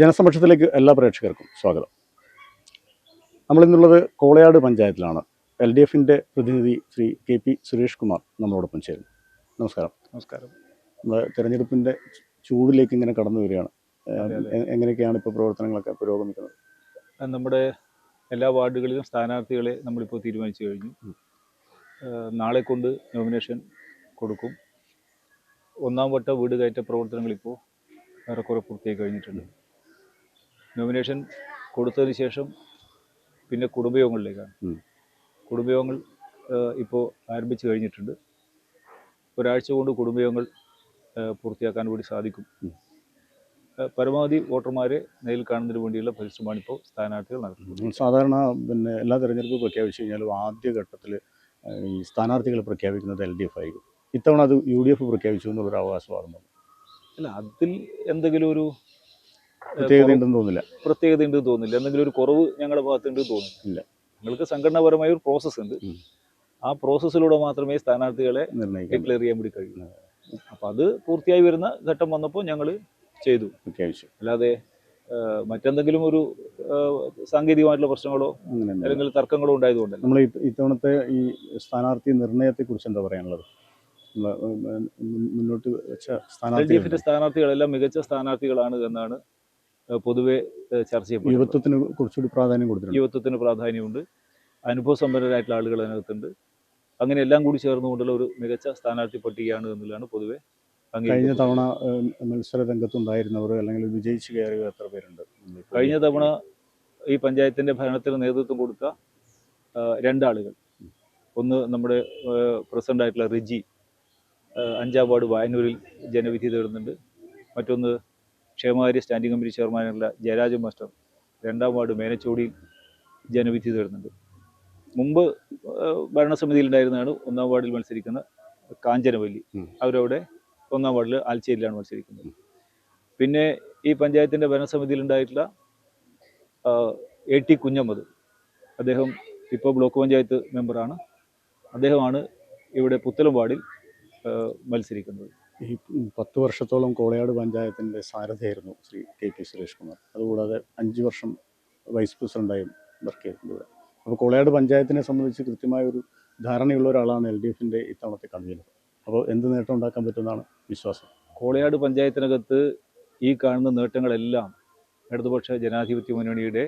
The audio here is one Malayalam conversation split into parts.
ജനസമക്ഷത്തിലേക്ക് എല്ലാ പ്രേക്ഷകർക്കും സ്വാഗതം. നമ്മളിന്നുള്ളത് കോളയാട് പഞ്ചായത്തിലാണ്. എൽ ഡി എഫിന്റെ പ്രതിനിധി ശ്രീ കെ പി സുരേഷ് കുമാർ നമ്മളോടൊപ്പം ചേരുന്നു. നമസ്കാരം. നമസ്കാരം. നമ്മുടെ തിരഞ്ഞെടുപ്പിന്റെ ചൂടിലേക്ക് ഇങ്ങനെ കടന്നു വരികയാണ്. എങ്ങനെയൊക്കെയാണ് ഇപ്പോൾ പ്രവർത്തനങ്ങളൊക്കെ പുരോഗമിക്കുന്നത്? നമ്മുടെ എല്ലാ വാർഡുകളിലും സ്ഥാനാർത്ഥികളെ നമ്മളിപ്പോൾ തീരുമാനിച്ചു കഴിഞ്ഞു. നാളെ കൊണ്ട് നോമിനേഷൻ കൊടുക്കും. ഒന്നാം വട്ട വീട് കയറ്റ പ്രവർത്തനങ്ങൾ ഇപ്പോൾ ഏറെക്കുറെ പൂർത്തിയായി കഴിഞ്ഞിട്ടുണ്ട്. നോമിനേഷൻ കൊടുത്തതിന് ശേഷം പിന്നെ കുടുംബയോഗങ്ങളിലേക്കാണ്. കുടുംബയോഗങ്ങൾ ഇപ്പോൾ ആരംഭിച്ചു കഴിഞ്ഞിട്ടുണ്ട്. ഒരാഴ്ച കൊണ്ട് കുടുംബയോഗങ്ങൾ പൂർത്തിയാക്കാൻ കൂടി സാധിക്കും. പരമാവധി വോട്ടർമാരെ നേരിൽ കാണുന്നതിന് വേണ്ടിയുള്ള പരിശ്രമമാണ് ഇപ്പോൾ സ്ഥാനാർത്ഥികൾ നടത്തുന്നത്. സാധാരണ പിന്നെ എല്ലാ തെരഞ്ഞെടുപ്പ് പ്രഖ്യാപിച്ചു കഴിഞ്ഞാലും ആദ്യഘട്ടത്തിൽ ഈ സ്ഥാനാർത്ഥികൾ പ്രഖ്യാപിക്കുന്നത് എൽ ഡി എഫ് ആയിരിക്കും. ഇത്തവണ അത് യു ഡി എഫ് പ്രഖ്യാപിച്ചു എന്നുള്ളൊരു അവകാശമാകുന്നുണ്ട് അല്ല അതിൽ എന്തെങ്കിലും ഒരു ഏഹ്, തോന്നില്ല. പ്രത്യേകതയുണ്ടെന്ന് തോന്നില്ല. തോന്നുന്നില്ല തോന്നുന്നില്ല എന്തെങ്കിലും ഒരു കുറവ് ഞങ്ങളുടെ ഭാഗത്തുണ്ടെന്ന് തോന്നുന്നു ഇല്ല. ഞങ്ങൾക്ക് സംഘടനാപരമായ ഒരു പ്രോസസ്സ് ഉണ്ട്. ആ പ്രോസസ്സിലൂടെ മാത്രമേ സ്ഥാനാർത്ഥികളെ ഡിക്ലെയർ ചെയ്യാൻ വേണ്ടി കഴിയൂ. അപ്പം അത് പൂർത്തിയായി വരുന്ന ഘട്ടം വന്നപ്പോൾ ഞങ്ങൾ ചെയ്തു. അത്യാവശ്യം. അല്ലാതെ മറ്റെന്തെങ്കിലും ഒരു സാങ്കേതികമായിട്ടുള്ള പ്രശ്നങ്ങളോ അല്ലെങ്കിൽ തർക്കങ്ങളോ ഉണ്ടായതുകൊണ്ട് നമ്മൾ ഇത്തവണത്തെ ഈ സ്ഥാനാർത്ഥി നിർണയത്തെ കുറിച്ച് എന്താ പറയാനുള്ളത്? മുന്നോട്ട് വെച്ച സ്ഥാനാർത്ഥി സ്ഥാനാർത്ഥികളെല്ലാം മികച്ച സ്ഥാനാർത്ഥികളാണ് എന്നാണ് പൊതുവെ ചർച്ച ചെയ്യപ്പെടുന്നു യുവത്വത്തിന് കുറച്ചുകൂടി പ്രാധാന്യം കൊടുത്തിട്ടുണ്ട്. യുവത്വത്തിന് പ്രാധാന്യമുണ്ട്. അനുഭവ സമ്പന്നരായിട്ടുള്ള ആളുകൾ അതിനകത്തുണ്ട്. അങ്ങനെ എല്ലാം കൂടി ചേർന്നുകൊണ്ടുള്ള ഒരു മികച്ച സ്ഥാനാർത്ഥി പട്ടികയാണ് എന്നുള്ളതാണ് പൊതുവെ കഴിഞ്ഞ തവണ മത്സര രംഗത്തുണ്ടായിരുന്നവർ അല്ലെങ്കിൽ വിജയിച്ച് കയറിയ എത്ര പേരുണ്ട്? കഴിഞ്ഞ തവണ ഈ പഞ്ചായത്തിന്റെ ഭരണത്തിന് നേതൃത്വം കൊടുത്ത രണ്ടാളുകൾ. ഒന്ന് നമ്മുടെ പ്രസിഡന്റ് ആയിട്ടുള്ള റിജി അഞ്ചാം വാർഡ് വായനൂരിൽ ജനവിധി തേടുന്നുണ്ട്. മറ്റൊന്ന് ക്ഷേമകാര്യ സ്റ്റാൻഡിംഗ് കമ്മിറ്റി ചെയർമാനുള്ള ജയരാജൻ മാസ്റ്റർ രണ്ടാം വാർഡ് മേനച്ചോടിയിൽ ജനവിധി തേടുന്നുണ്ട്. മുമ്പ് ഭരണസമിതിയിലുണ്ടായിരുന്നതാണ് ഒന്നാം വാർഡിൽ മത്സരിക്കുന്ന കാഞ്ചനവല്ലി. അവരവിടെ ഒന്നാം വാർഡിൽ ആൽച്ചേരിയിലാണ് മത്സരിക്കുന്നത്. പിന്നെ ഈ പഞ്ചായത്തിന്റെ ഭരണസമിതിയിൽ ഉണ്ടായിട്ടുള്ള എ ടി കുഞ്ഞമ്മദ്. അദ്ദേഹം ഇപ്പോൾ ബ്ലോക്ക് പഞ്ചായത്ത് മെമ്പറാണ്. അദ്ദേഹമാണ് ഇവിടെ പുത്തലം വാർഡിൽ മത്സരിക്കുന്നത്. ഈ പത്ത് വർഷത്തോളം കോളയാട് പഞ്ചായത്തിന്റെ സാരഥിയായിരുന്നു ശ്രീ കെ കെ സുരേഷ് കുമാർ. അതുകൂടാതെ അഞ്ച് വർഷം വൈസ് പ്രസിഡന്റായും വർക്ക് ചെയ്തിട്ടുണ്ട് ഇവിടെ. അപ്പോൾ കോളയാട് പഞ്ചായത്തിനെ സംബന്ധിച്ച് കൃത്യമായ ഒരു ധാരണയുള്ള ഒരാളാണ് എൽ ഡി എഫിന്റെ ഇത്തവണത്തെ കൺവീനർ. അപ്പോൾ എന്ത് നേട്ടം ഉണ്ടാക്കാൻ പറ്റുമെന്നാണ് വിശ്വാസം? കോളയാട് പഞ്ചായത്തിനകത്ത് ഈ കാണുന്ന നേട്ടങ്ങളെല്ലാം ഇടതുപക്ഷ ജനാധിപത്യ മുന്നണിയുടെ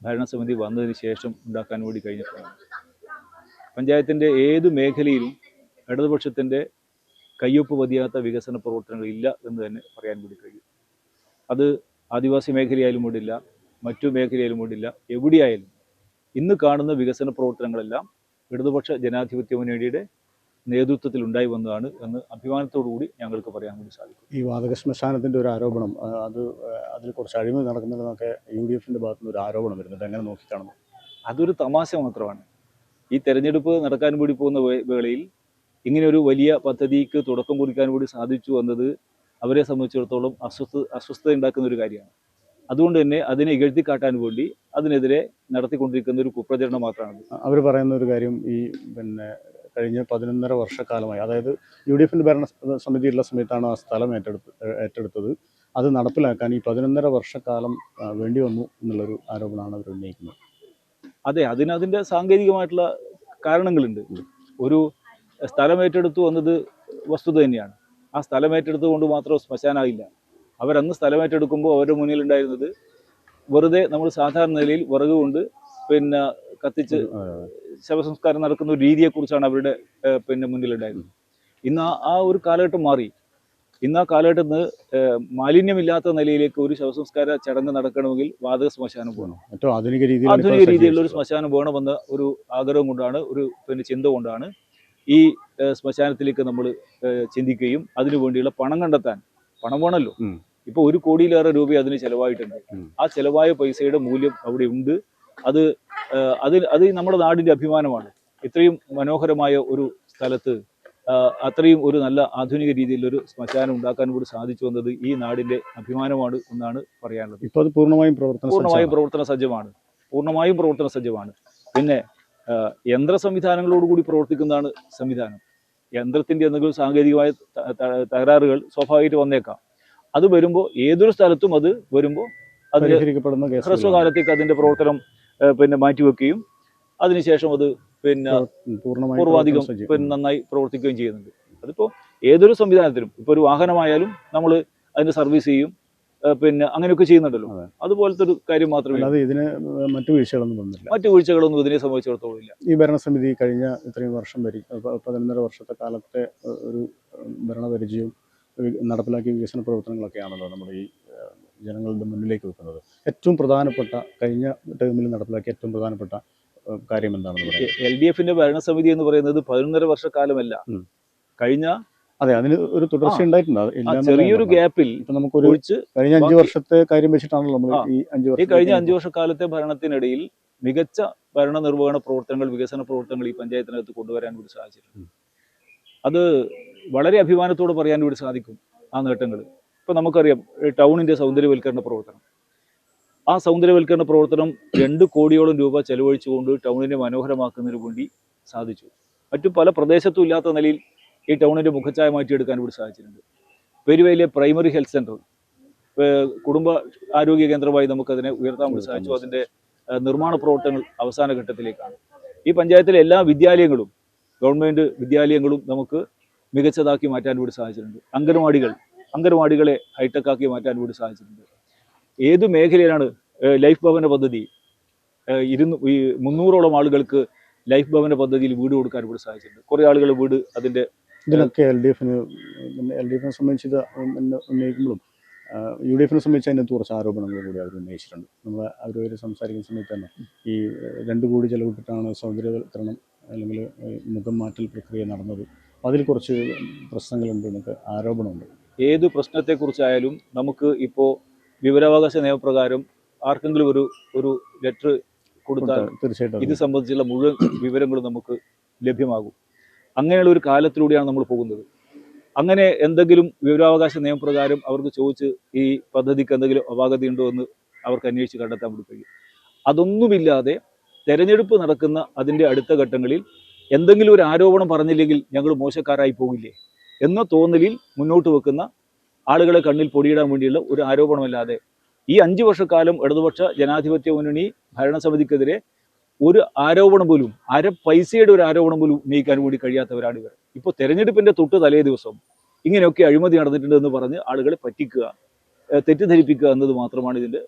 ഭരണസമിതി വന്നതിന് ശേഷം ഉണ്ടാക്കാൻ വേണ്ടി കഴിഞ്ഞിട്ടുണ്ട് പഞ്ചായത്തിന്റെ ഏത് മേഖലയിലും ഇടതുപക്ഷത്തിന്റെ കയ്യൊപ്പ് പതിയാത്ത വികസന പ്രവർത്തനങ്ങൾ ഇല്ല എന്ന് തന്നെ പറയാൻ കൂടി കഴിയും. അത് ആദിവാസി മേഖലയായാലും കൂടില്ല മറ്റു മേഖലയിലും കൂടില്ല എവിടെയായാലും. ഇന്ന് കാണുന്ന വികസന പ്രവർത്തനങ്ങളെല്ലാം ഇടതുപക്ഷ ജനാധിപത്യ മുന്നണിയുടെ നേതൃത്വത്തിൽ ഉണ്ടായി വന്നതാണ് എന്ന് അഭിമാനത്തോടു കൂടി ഞങ്ങൾക്ക് പറയാൻ കൂടി സാധിക്കും. ഈ വാതക ശ്മശാനത്തിന്റെ ഒരു ആരോപണം അത് അതിൽ കുറച്ച് അഴിമതി നടക്കുന്നുണ്ടെന്നൊക്കെ യു ഡി എഫിന്റെ ഭാഗത്തു നിന്ന് ഒരു ആരോപണം വരുന്നുണ്ട്. എങ്ങനെ നോക്കിക്കാണുന്നു? അതൊരു തമാശ മാത്രമാണ്. ഈ തെരഞ്ഞെടുപ്പ് നടക്കാൻ കൂടി പോകുന്ന വേളയിൽ ഇങ്ങനെ ഒരു വലിയ പദ്ധതിക്ക് തുടക്കം കുറിക്കാൻ കൂടി സാധിച്ചു എന്നത് അവരെ സംബന്ധിച്ചിടത്തോളം അസ്വസ്ഥ അസ്വസ്ഥത ഉണ്ടാക്കുന്ന ഒരു കാര്യമാണ്. അതുകൊണ്ട് തന്നെ അതിനെ ഇകഴ്ത്തി കാട്ടാൻ വേണ്ടി അതിനെതിരെ നടത്തിക്കൊണ്ടിരിക്കുന്ന ഒരു കുപ്രചരണം മാത്രമാണ് അവർ പറയുന്ന ഒരു കാര്യം ഈ പിന്നെ കഴിഞ്ഞ പതിനൊന്നര വർഷക്കാലമായി അതായത് യു ഡി എഫിന്റെ ഭരണ സമിതിയുള്ള സമയത്താണ് ആ സ്ഥലം ഏറ്റെടുത്ത് ഏറ്റെടുത്തത്. അത് നടപ്പിലാക്കാൻ ഈ പതിനൊന്നര വർഷക്കാലം വേണ്ടി വന്നു എന്നുള്ളൊരു ആരോപണമാണ് അവർ ഉന്നയിക്കുന്നത്. അതെ അതിന് അതിന്റെ സാങ്കേതികമായിട്ടുള്ള കാരണങ്ങളുണ്ട്. ഒരു സ്ഥലം ഏറ്റെടുത്തു എന്നത് വസ്തുത തന്നെയാണ്. ആ സ്ഥലം ഏറ്റെടുത്തുകൊണ്ട് മാത്രം ശ്മശാനാകില്ല അവരന്ന് സ്ഥലം ഏറ്റെടുക്കുമ്പോൾ അവരുടെ മുന്നിൽ ഉണ്ടായിരുന്നത് വെറുതെ നമ്മൾ സാധാരണ നിലയിൽ വിറക് കൊണ്ട് പിന്നെ കത്തിച്ച് ശവസംസ്കാരം നടക്കുന്ന ഒരു രീതിയെക്കുറിച്ചാണ് അവരുടെ പിന്നെ മുന്നിലുണ്ടായിരുന്നത്. ഇന്ന് ആ- ഒരു കാലഘട്ടം മാറി. ഇന്ന് ആ കാലഘട്ടത്തിൽ നിന്ന് മാലിന്യമില്ലാത്ത നിലയിലേക്ക് ഒരു ശവസംസ്കാര ചടങ്ങ് നടക്കണമെങ്കിൽ വാതക ശ്മശാനം പോകണം ഏറ്റവും ആധുനിക രീതിയിൽ ആധുനിക രീതിയിലുള്ള ഒരു ശ്മശാനം പോകണമെന്ന ഒരു ആഗ്രഹം കൊണ്ടാണ് ഒരു പിന്നെ ചിന്ത കൊണ്ടാണ് ഈ ശ്മശാനത്തിലേക്ക് നമ്മൾ ചിന്തിക്കുകയും അതിനു വേണ്ടിയുള്ള പണം കണ്ടെത്താൻ പണം വേണമല്ലോ. ഇപ്പൊ ഒരു കോടിയിലേറെ രൂപ അതിന് ചെലവായിട്ടുണ്ട്. ആ ചെലവായ പൈസയുടെ മൂല്യം അവിടെ ഉണ്ട്. അത് അത് അത് നമ്മുടെ നാടിന്റെ അഭിമാനമാണ്. ഇത്രയും മനോഹരമായ ഒരു സ്ഥലത്ത് അത്രയും ഒരു നല്ല ആധുനിക രീതിയിലൊരു ശ്മശാനം ഉണ്ടാക്കാൻ കൂടി സാധിച്ചു വന്നത് ഈ നാടിന്റെ അഭിമാനമാണ് എന്നാണ് പറയാനുള്ളത്. ഇപ്പോൾ അത് പൂർണമായും പ്രവർത്തന പൂർണമായും പ്രവർത്തന സജ്ജമാണ്. പൂർണമായും പ്രവർത്തന സജ്ജമാണ്. പിന്നെ യന്ത്ര സംവിധാനങ്ങളോടുകൂടി പ്രവർത്തിക്കുന്നതാണ് സംവിധാനം. യന്ത്രത്തിന്റെ എന്തെങ്കിലും സാങ്കേതികമായ തകരാറുകൾ സ്വാഭാവികമായിട്ട് വന്നേക്കാം. അത് വരുമ്പോൾ ഏതൊരു സ്ഥലത്തും അത് വരുമ്പോൾ അതിന്. ഹ്രസ്വകാലത്തേക്ക് അതിന്റെ പ്രവർത്തനം പിന്നെ മാറ്റിവെക്കുകയും അതിനുശേഷം അത് പിന്നെ പൂർവാധികം പിന്നെ നന്നായി പ്രവർത്തിക്കുകയും ചെയ്യുന്നുണ്ട്. അതിപ്പോൾ ഏതൊരു സംവിധാനത്തിലും ഇപ്പോൾ ഒരു വാഹനമായാലും നമ്മൾ അതിന്റെ സർവീസ് ചെയ്യും. പിന്നെ അങ്ങനെയൊക്കെ ചെയ്യുന്നുണ്ടല്ലോ. അതെ. അതുപോലത്തെ ഒരു കാര്യം മാത്രമല്ല ഇതിന് മറ്റു വീഴ്ചകളൊന്നും വന്നില്ല മറ്റു വീഴ്ചകളൊന്നും ഇതിനെ സംബന്ധിച്ചിടത്തോളം ഇല്ല. ഈ ഭരണസമിതി കഴിഞ്ഞ ഇത്രയും വർഷം വരി പതിനൊന്നര വർഷത്തെ കാലത്തെ ഒരു ഭരണപരിചയം ഭരണപരിചയവും നടപ്പിലാക്കിയ വികസന പ്രവർത്തനങ്ങളൊക്കെയാണല്ലോ നമ്മുടെ ഈ ജനങ്ങളുടെ മുന്നിലേക്ക് വെക്കുന്നത്. ഏറ്റവും പ്രധാനപ്പെട്ട കഴിഞ്ഞ ടേമിൽ നടപ്പിലാക്കിയ ഏറ്റവും പ്രധാനപ്പെട്ട കാര്യം എന്താണെന്ന് പറയാം എൽ ഡി എഫിന്റെ ഭരണസമിതി എന്ന് പറയുന്നത് പതിനൊന്നര വർഷക്കാലമല്ല. കഴിഞ്ഞ അതെ അതിന് ഒരു തുടർച്ച. ഉണ്ടായിട്ടുണ്ട് ചെറിയൊരു ഗ്യാപ്പിൽ നമുക്കൊരു കഴിഞ്ഞ അഞ്ചു വർഷത്തെ കാര്യം വെച്ചിട്ടാണല്ലോ നമ്മൾ. ഈ അഞ്ചു ഈ വർഷം കഴിഞ്ഞ അഞ്ചു വർഷക്കാലത്തെ ഭരണത്തിനിടയിൽ മികച്ച ഭരണ നിർവഹണ പ്രവർത്തനങ്ങൾ വികസന പ്രവർത്തനങ്ങൾ ഈ പഞ്ചായത്തിനകത്ത് കൊണ്ടുവരാൻ കൂടി സാധിച്ചിട്ടുണ്ട്. അത് വളരെ അഭിമാനത്തോടെ പറയാൻ കൂടി സാധിക്കും ആ നേട്ടങ്ങൾ ഇപ്പൊ നമുക്കറിയാം ടൗണിന്റെ ടൗണിന്റെ സൗന്ദര്യവൽക്കരണ പ്രവർത്തനം. ആ സൗന്ദര്യവൽക്കരണ പ്രവർത്തനം രണ്ട് കോടിയോളം രൂപ ചെലവഴിച്ചുകൊണ്ട് ടൗണിനെ മനോഹരമാക്കുന്നതിന് വേണ്ടി സാധിച്ചു. മറ്റു പല പ്രദേശത്തും ഇല്ലാത്ത നിലയിൽ ഈ ടൗണിന്റെ മുഖച്ഛായ മാറ്റിയെടുക്കാൻ ഇവിടെ സാധിച്ചിട്ടുണ്ട്. പെരുവയിലെ പ്രൈമറി ഹെൽത്ത് സെന്റർ കുടുംബ ആരോഗ്യ കേന്ദ്രമായി നമുക്കതിനെ ഉയർത്താൻ വേണ്ടി സാധിച്ചു. അതിന്റെ നിർമ്മാണ പ്രവർത്തനങ്ങൾ അവസാന ഘട്ടത്തിലേക്കാണ്. ഈ പഞ്ചായത്തിലെ എല്ലാ വിദ്യാലയങ്ങളും ഗവൺമെന്റ് വിദ്യാലയങ്ങളും നമുക്ക് മികച്ചതാക്കി മാറ്റാൻ വേണ്ടി സാധിച്ചിട്ടുണ്ട്. അംഗനവാടികൾ അംഗനവാടികളെ ഹൈടെക് ആക്കി മാറ്റാൻ വേണ്ടി സാധിച്ചിട്ടുണ്ട്. ഏത് മേഖലയിലാണ് ലൈഫ് ഭവന പദ്ധതി ഇരുന്ന് ഈ മുന്നൂറോളം ആളുകൾക്ക് ലൈഫ് ഭവന പദ്ധതിയിൽ വീട് കൊടുക്കാൻ വേണ്ടി സാധിച്ചിട്ടുണ്ട്. കുറേ ആളുകൾ വീട് അതിന്റെ ഇതിനൊക്കെ എൽ ഡി എഫിന് എൽ ഡി എഫിനെ സംബന്ധിച്ച് ഇത് ഉന്നയിക്കുമ്പോഴും യു ഡി എഫിനെ സംബന്ധിച്ച് അതിനകത്ത് കുറച്ച് ആരോപണങ്ങൾ കൂടി അവർ ഉന്നയിച്ചിട്ടുണ്ട്. നമ്മൾ അവർ സംസാരിക്കുന്ന സമയത്ത് തന്നെ ഈ രണ്ട് കോടി ചെലവിട്ടിട്ടാണ് സൗന്ദര്യവൽക്കരണം അല്ലെങ്കിൽ മുഖം മാറ്റൽ പ്രക്രിയ നടന്നത്. അതിൽ കുറച്ച് പ്രശ്നങ്ങളുണ്ട് എന്നൊക്കെ ആരോപണമുണ്ട്. ഏത് പ്രശ്നത്തെക്കുറിച്ചായാലും നമുക്ക് ഇപ്പോൾ വിവരാവകാശ നിയമപ്രകാരം ആർക്കെങ്കിലും ഒരു ഒരു ലെറ്റർ കൊടുത്താൽ തീർച്ചയായിട്ടും ഇത് സംബന്ധിച്ചുള്ള മുഴുവൻ വിവരങ്ങളും നമുക്ക് ലഭ്യമാകും. അങ്ങനെയുള്ള ഒരു കാലത്തിലൂടെയാണ് നമ്മൾ പോകുന്നത്. അങ്ങനെ എന്തെങ്കിലും വിവരാവകാശ നിയമപ്രകാരം അവർക്ക് ചോദിച്ച് ഈ പദ്ധതിക്ക് എന്തെങ്കിലും അപാകത ഉണ്ടോ എന്ന് അവർക്ക് അന്വേഷിച്ച് കണ്ടെത്താൻ വേണ്ടി കഴിയും. അതൊന്നുമില്ലാതെ തെരഞ്ഞെടുപ്പ് നടക്കുന്ന അതിന്റെ അടുത്ത ഘട്ടങ്ങളിൽ എന്തെങ്കിലും ഒരു ആരോപണം പറഞ്ഞില്ലെങ്കിൽ ഞങ്ങൾ മോശക്കാരായി പോകില്ലേ എന്ന തോന്നലിൽ മുന്നോട്ട് വെക്കുന്ന ആളുകളെ കണ്ണിൽ പൊടിയിടാൻ വേണ്ടിയുള്ള ഒരു ആരോപണമല്ലാതെ ഈ അഞ്ചു വർഷക്കാലം ഇടതുപക്ഷ ജനാധിപത്യ മുന്നണി ഭരണസമിതിക്കെതിരെ ഒരു ആരോപണം പോലും അര പൈസയുടെ ഒരു ആരോപണം പോലും ഉന്നയിക്കാൻ വേണ്ടി കഴിയാത്തവരാണ് ഇവർ. ഇപ്പോൾ തെരഞ്ഞെടുപ്പിന്റെ തൊട്ട് തലേ ദിവസം ഇങ്ങനെയൊക്കെ അഴിമതി നടന്നിട്ടുണ്ട് എന്ന് പറഞ്ഞ് ആളുകളെ പറ്റിക്കുക തെറ്റിദ്ധരിപ്പിക്കുക എന്നത് മാത്രമാണ് ഇതിന്റെ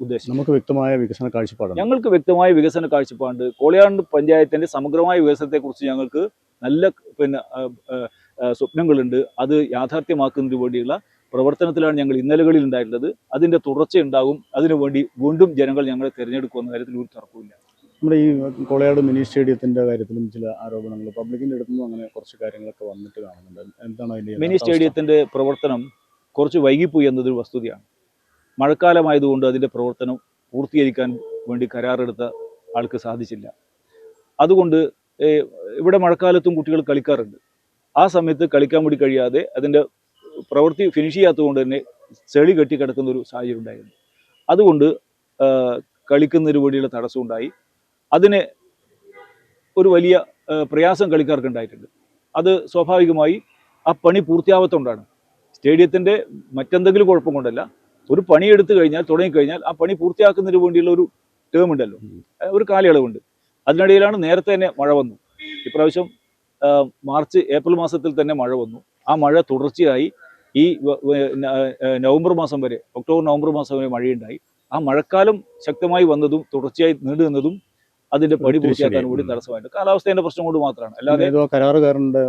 ഉദ്ദേശം. നമുക്ക് വ്യക്തമായ വികസന കാഴ്ചപ്പാട് ഞങ്ങൾക്ക് വ്യക്തമായ വികസന കാഴ്ചപ്പാട് കോളിയാണ്ട് പഞ്ചായത്തിന്റെ സമഗ്രമായ വികസനത്തെക്കുറിച്ച് ഞങ്ങൾക്ക് നല്ല പിന്നെ സ്വപ്നങ്ങളുണ്ട്. അത് യാഥാർത്ഥ്യമാക്കുന്നതിന് വേണ്ടിയുള്ള പ്രവർത്തനത്തിലാണ് ഞങ്ങൾ ഇന്നലകളിൽ ഉണ്ടായിട്ടുള്ളത് അതിന്റെ തുടർച്ച ഉണ്ടാകും അതിനുവേണ്ടി വീണ്ടും ജനങ്ങൾ ഞങ്ങളെ തിരഞ്ഞെടുക്കുമെന്ന കാര്യത്തിൽ ഒരു തർക്കമില്ല നമ്മുടെ ഈ കോളയാട് മിനി സ്റ്റേഡിയത്തിന്റെ കാര്യത്തിലും ചില ആരോപണങ്ങൾ പബ്ലിക്കിന്റെ അടുത്തു നിന്നും അങ്ങനെ കുറച്ച് കാര്യങ്ങളൊക്കെ വന്നിട്ട് കാണുന്നുണ്ട്. എന്താണ് അതിന്റെ മിനി സ്റ്റേഡിയത്തിന്റെ പ്രവർത്തനം കുറച്ച് വൈകിപ്പോയി എന്നതൊരു വസ്തുതയാണ്. മഴക്കാലമായതുകൊണ്ട് അതിന്റെ പ്രവർത്തനം പൂർത്തീകരിക്കാൻ വേണ്ടി കരാറെടുത്ത ആൾക്ക് സാധിച്ചില്ല. അതുകൊണ്ട് ഇവിടെ മഴക്കാലത്തും കുട്ടികൾ കളിക്കാറുണ്ട്. ആ സമയത്ത് കളിക്കാൻ വേണ്ടി കഴിയാതെ അതിന്റെ പ്രവൃത്തി ഫിനിഷ് ചെയ്യാത്തതുകൊണ്ട് തന്നെ ചെളി കെട്ടിക്കിടക്കുന്ന ഒരു സാഹചര്യം ഉണ്ടായിരുന്നു. അതുകൊണ്ട് കളിക്കുന്നതിന് വേണ്ടിയുള്ള തടസ്സം ഉണ്ടായി അതിന് ഒരു വലിയ പ്രയാസം കളിക്കാർക്ക് ഉണ്ടായിട്ടുണ്ട് അത് സ്വാഭാവികമായി ആ പണി പൂർത്തിയാവത്തോണ്ടാണ്. സ്റ്റേഡിയത്തിന്റെ മറ്റെന്തെങ്കിലും കുഴപ്പം കൊണ്ടല്ല. ഒരു പണി എടുത്തു കഴിഞ്ഞാൽ തുടങ്ങിക്കഴിഞ്ഞാൽ ആ പണി പൂർത്തിയാക്കുന്നതിന് വേണ്ടിയുള്ള ഒരു ടേം ഉണ്ടല്ലോ. ഒരു കാലയളവുണ്ട്. അതിനിടയിലാണ് നേരത്തെ തന്നെ മഴ വന്നു. ഇപ്രാവശ്യം മാർച്ച് ഏപ്രിൽ മാസത്തിൽ തന്നെ മഴ വന്നു. ആ മഴ തുടർച്ചയായി ഈ നവംബർ മാസം വരെ ഒക്ടോബർ നവംബർ മാസം വരെ മഴയുണ്ടായി. ആ മഴക്കാലം ശക്തമായി വന്നതും തുടർച്ചയായി നീണ്ടു നിന്നതും അതിന്റെ പണി പൂർത്തിയാക്കാൻ കൂടി തടസ്സമായിട്ട്. കാലാവസ്ഥയുടെ പ്രശ്നം കൊണ്ട് മാത്രമാണ്. അല്ലാതെ കരാറുകാരന്റെ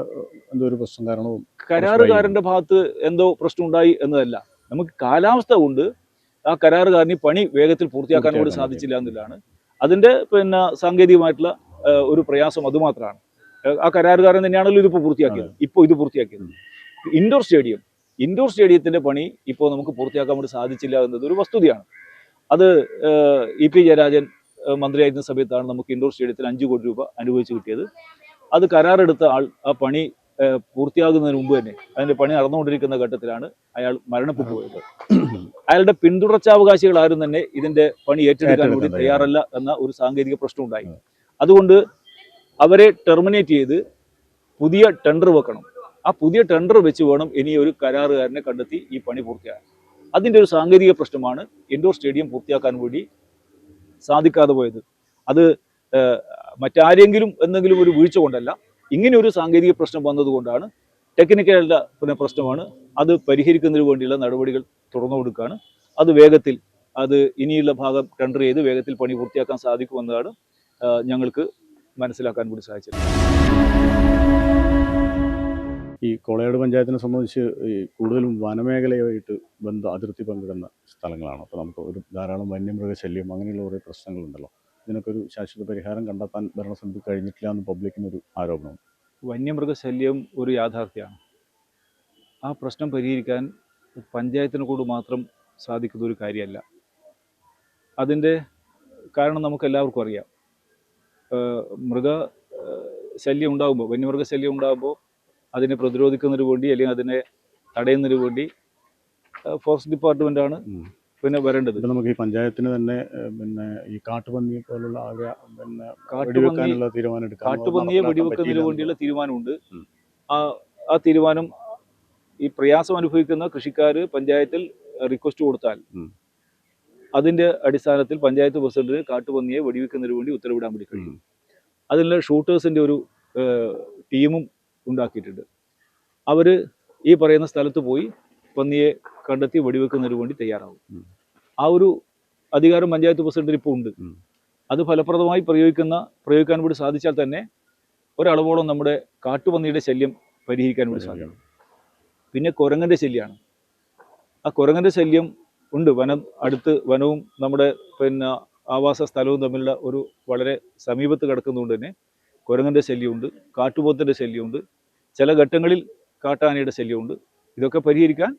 എന്തോ ഒരു പ്രശ്നം കാരണവും കരാറുകാരന്റെ ഭാഗത്ത് എന്തോ പ്രശ്നം ഉണ്ടായി എന്നതല്ല. നമുക്ക് കാലാവസ്ഥ കൊണ്ട് ആ കരാറുകാരന് പണി വേഗത്തിൽ പൂർത്തിയാക്കാൻ കൂടി സാധിച്ചില്ല എന്നുള്ളതാണ്. അതിന്റെ പിന്നെ സാങ്കേതികമായിട്ടുള്ള ഒരു പ്രയാസം അതുമാത്രമാണ് ആ കരാറുകാരൻ തന്നെയാണല്ലോ ഇതിപ്പോൾ പൂർത്തിയാക്കിയത്. ഇപ്പോൾ ഇത് പൂർത്തിയാക്കിയത്. Indoor stadium. ഇൻഡോർ സ്റ്റേഡിയത്തിന്റെ പണി ഇപ്പോൾ നമുക്ക് പൂർത്തിയാക്കാൻ വേണ്ടി സാധിച്ചില്ല എന്നത് ഒരു വസ്തുതയാണ്. അത് ഇ പി ജയരാജൻ മന്ത്രിയായിരുന്ന സമയത്താണ് നമുക്ക് ഇൻഡോർ സ്റ്റേഡിയത്തിൽ അഞ്ച് കോടി രൂപ അനുവദിച്ച് കിട്ടിയത്. അത് കരാറെടുത്ത ആൾ ആ പണി പൂർത്തിയാകുന്നതിന് മുമ്പ് തന്നെ അതിന്റെ പണി നടന്നുകൊണ്ടിരിക്കുന്ന ഘട്ടത്തിലാണ് അയാൾ മരണപ്പെട്ടു പോയത് അയാളുടെ പിന്തുടർച്ചാവകാശികൾ ആരും തന്നെ ഇതിന്റെ പണി ഏറ്റെടുക്കാൻ കൂടി. തയ്യാറല്ല. എന്ന ഒരു സാങ്കേതിക പ്രശ്നം ഉണ്ടായി അതുകൊണ്ട് അവരെ ടെർമിനേറ്റ് ചെയ്ത് പുതിയ ടെൻഡർ വെക്കണം. ആ പുതിയ ടെൻഡർ വെച്ച് വേണം ഇനി ഒരു കരാറുകാരനെ കണ്ടെത്തി ഈ പണി പൂർത്തിയാക്കാൻ. അതിന്റെ ഒരു സാങ്കേതിക പ്രശ്നമാണ് ഇൻഡോർ സ്റ്റേഡിയം പൂർത്തിയാക്കാൻ വേണ്ടി സാധിക്കാതെ പോയത്. അത് മറ്റാരെങ്കിലും എന്തെങ്കിലും ഒരു വീഴ്ച കൊണ്ടല്ല ഇങ്ങനെ ഒരു സാങ്കേതിക പ്രശ്നം വന്നതുകൊണ്ടാണ് ടെക്നിക്കൽ പിന്നെ പ്രശ്നമാണ്. അത് പരിഹരിക്കുന്നതിന് വേണ്ടിയുള്ള നടപടികൾ തുറന്നു കൊടുക്കുകയാണ് അത് വേഗത്തിൽ അത് ഇനിയുള്ള ഭാഗം ടെൻഡർ ചെയ്ത് വേഗത്തിൽ പണി പൂർത്തിയാക്കാൻ സാധിക്കുമെന്നതാണ് ഞങ്ങൾക്ക് മനസ്സിലാക്കാൻ കൂടി സാധിച്ചത്. ഈ കോളയാട് പഞ്ചായത്തിനെ സംബന്ധിച്ച് ഈ കൂടുതലും വനമേഖലയുമായിട്ട് ബന്ധ അതിർത്തി പങ്കിടുന്ന സ്ഥലങ്ങളാണ്. അപ്പോൾ നമുക്ക് ഒരു ധാരാളം വന്യമൃഗശല്യം അങ്ങനെയുള്ള കുറേ പ്രശ്നങ്ങളുണ്ടല്ലോ. ഇതിനൊക്കെ ഒരു ശാശ്വത പരിഹാരം കണ്ടെത്താൻ ഭരണസമിതി കഴിഞ്ഞിട്ടില്ല എന്ന് പബ്ലിക്കിനൊരു ആരോപണം. വന്യമൃഗശല്യം ഒരു യാഥാർത്ഥ്യമാണ്. ആ പ്രശ്നം പരിഹരിക്കാൻ പഞ്ചായത്തിന് കൂടി മാത്രം സാധിക്കുന്ന ഒരു കാര്യമല്ല. അതിന്റെ കാരണം നമുക്ക് എല്ലാവർക്കും അറിയാം. മൃഗ ശല്യം ഉണ്ടാകുമ്പോൾ വന്യമൃഗശല്യം ഉണ്ടാകുമ്പോൾ അതിനെ പ്രതിരോധിക്കുന്നതിന് വേണ്ടി അല്ലെങ്കിൽ അതിനെ തടയുന്നതിന് വേണ്ടി ഫോറസ്റ്റ് ഡിപ്പാർട്ട്മെന്റാണ് ആണ് പിന്നെ വരേണ്ടത്. നമുക്ക് ഈ പഞ്ചായത്തിന് തന്നെ പിന്നെ ഈ കാട്ടുപന്നി പോലുള്ള ആകെ പിന്നെ വെടിവെക്കാനുള്ള തീരുമാനം കാട്ടുപന്നിയെ വെടിവെക്കുന്നതിന് വേണ്ടിയുള്ള തീരുമാനമുണ്ട്. ആ ആ തീരുമാനം ഈ പ്രയാസം അനുഭവിക്കുന്ന കൃഷിക്കാർ പഞ്ചായത്തിൽ റിക്വസ്റ്റ് കൊടുത്താൽ. അതിന്റെ അടിസ്ഥാനത്തിൽ പഞ്ചായത്ത് പ്രസിഡന്റിന് കാട്ടുപന്നിയെ വെടിവെക്കുന്നതിന് വേണ്ടി ഉത്തരവിടാൻ വേണ്ടി കഴിയും. അതിനുള്ള ഷൂട്ടേഴ്സിന്റെ ഒരു ടീമും ഉണ്ടാക്കിയിട്ടുണ്ട്. അവർ ഈ പറയുന്ന സ്ഥലത്ത് പോയി പന്നിയെ കണ്ടെത്തി വെടിവെക്കുന്നതിന് വേണ്ടി തയ്യാറാവും. ആ ഒരു അധികാരം പഞ്ചായത്ത് പ്രസിഡന്റിന് ഇപ്പോൾ ഉണ്ട്. അത് ഫലപ്രദമായി പ്രയോഗിക്കുന്ന പ്രയോഗിക്കാൻ വേണ്ടി സാധിച്ചാൽ തന്നെ ഒരളവോളം നമ്മുടെ കാട്ടുപന്നിയുടെ ശല്യം പരിഹരിക്കാൻ വേണ്ടി സാധിക്കും. പിന്നെ കുരങ്ങന്റെ ശല്യമാണ് ആ കുരങ്ങന്റെ ശല്യം ഉണ്ട്. വനം അടുത്ത് വനവും നമ്മുടെ പിന്നെ ആവാസ സ്ഥലവും തമ്മിലുള്ള ഒരു വളരെ സമീപത്ത് കിടക്കുന്നതുകൊണ്ട് തന്നെ കുരങ്ങന്റെ ശല്യമുണ്ട്. കാട്ടുപോത്തിന്റെ ശല്യമുണ്ട്. ചില ഘട്ടങ്ങളിൽ കാട്ടാനയുടെ ശല്യമുണ്ട്. ഇതൊക്കെ പരിഹരിക്കാൻ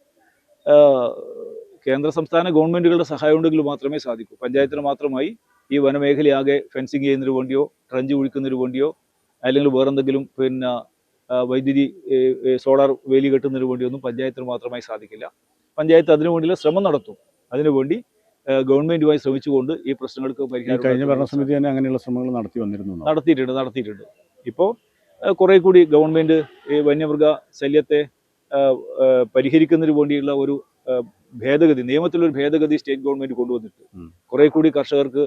കേന്ദ്ര സംസ്ഥാന ഗവൺമെന്റുകളുടെ സഹായം ഉണ്ടെങ്കിൽ മാത്രമേ സാധിക്കൂ. പഞ്ചായത്തിന് മാത്രമായി ഈ വനമേഖലയാകെ ഫെൻസിങ് ചെയ്യുന്നതിന് വേണ്ടിയോ ട്രഞ്ച് കുഴിക്കുന്നതിന് വേണ്ടിയോ അല്ലെങ്കിൽ വേറെന്തെങ്കിലും പിന്നെ വൈദ്യുതി സോളാർ വേലി കെട്ടുന്നതിന് വേണ്ടിയൊന്നും പഞ്ചായത്തിന് മാത്രമായി സാധിക്കില്ല. പഞ്ചായത്ത് അതിനു വേണ്ടിയുള്ള ശ്രമം നടത്തും. അതിനുവേണ്ടി ഗവൺമെന്റുമായി ശ്രമിച്ചുകൊണ്ട് ഈ പ്രശ്നങ്ങൾക്ക് പരിഹാരം കഴിഞ്ഞ ഭരണസമിതി തന്നെ അങ്ങനെയുള്ള ശ്രമങ്ങൾ നടത്തി വന്നിരുന്നു നടത്തിയിട്ടുണ്ട് നടത്തിയിട്ടുണ്ട്. ഇപ്പോൾ കുറെ കൂടി ഗവൺമെന്റ് ഈ വന്യമൃഗ ശല്യത്തെ പരിഹരിക്കുന്നതിന് വേണ്ടിയുള്ള ഒരു ഭേദഗതി നിയമത്തിലൊരു ഭേദഗതി സ്റ്റേറ്റ് ഗവൺമെന്റ് കൊണ്ടുവന്നിട്ടുണ്ട്. കുറെ കൂടി കർഷകർക്ക്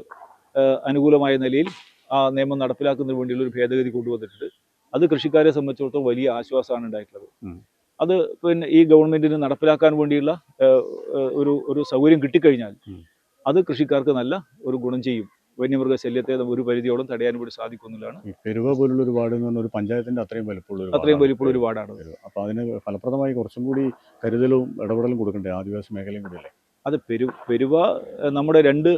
അനുകൂലമായ നിലയിൽ ആ നിയമം നടപ്പിലാക്കുന്നതിന് വേണ്ടിയുള്ള ഒരു ഭേദഗതി കൊണ്ടുവന്നിട്ടുണ്ട് അത് കൃഷിക്കാരെ സംബന്ധിച്ചിടത്തോളം വലിയ ആശ്വാസമാണ് ഉണ്ടായിട്ടുള്ളത് അത് പിന്നെ ഈ ഗവൺമെന്റിന് നടപ്പിലാക്കാൻ വേണ്ടിയുള്ള ഒരു ഒരു സൗകര്യം കിട്ടിക്കഴിഞ്ഞാൽ. അത് കൃഷിക്കാർക്ക് നല്ല ഒരു ഗുണം ചെയ്യും വന്യമൃഗ ശല്യത്തെ ഒരു പരിധിയോളം തടയാൻ കൂടി സാധിക്കുന്നതാണ് പെരുവ പോലുള്ള ഒരു വാർഡ് എന്ന് പറഞ്ഞാൽ ഒരു പഞ്ചായത്തിന്റെ അത്രയും വലിപ്പമുള്ള അത്രയും വലുപ്പമുള്ള ഒരു വാർഡാണ്. അപ്പൊ അതിന് ഫലപ്രദമായി കുറച്ചും കൂടി കരുതലും ഇടപെടലും കൊടുക്കണ്ടേ ആദിവാസി മേഖലയും കൂടി അല്ലേ അത് പെരു പെരുവ നമ്മുടെ രണ്ട്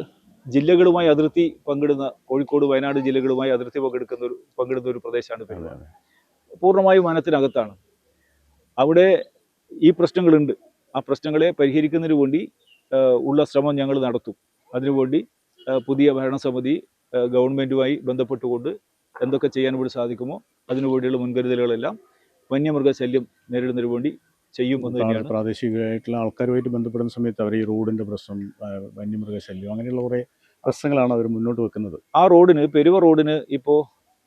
ജില്ലകളുമായി അതിർത്തി പങ്കിടുന്ന കോഴിക്കോട് വയനാട് ജില്ലകളുമായി അതിർത്തി പങ്കെടുക്കുന്ന ഒരു പങ്കിടുന്ന ഒരു പ്രദേശമാണ് പെരുവ. പൂർണമായും വനത്തിനകത്താണ്. അവിടെ ഈ പ്രശ്നങ്ങളുണ്ട്. ആ പ്രശ്നങ്ങളെ പരിഹരിക്കുന്നതിന് വേണ്ടി ഉള്ള ശ്രമം ഞങ്ങൾ നടത്തും. അതിനുവേണ്ടി പുതിയ ഭരണസമിതി ഗവൺമെന്റുമായി ബന്ധപ്പെട്ടുകൊണ്ട് എന്തൊക്കെ ചെയ്യാൻ വേണ്ടി സാധിക്കുമോ അതിനു വേണ്ടിയുള്ള മുൻകരുതലുകളെല്ലാം വന്യമൃഗശല്യം നേരിടുന്നതിന് വേണ്ടി ചെയ്യും എന്ന് തന്നെയാണ്. പ്രാദേശികമായിട്ടുള്ള ആൾക്കാരുമായിട്ട് ബന്ധപ്പെടുന്ന സമയത്ത് അവർ ഈ റോഡിന്റെ പ്രശ്നം വന്യമൃഗശല്യം വന്യമൃഗ ശല്യം അങ്ങനെയുള്ള കുറേ പ്രശ്നങ്ങളാണ് അവർ മുന്നോട്ട് വെക്കുന്നത്. ആ റോഡിന് പെരുവ റോഡിന് ഇപ്പോൾ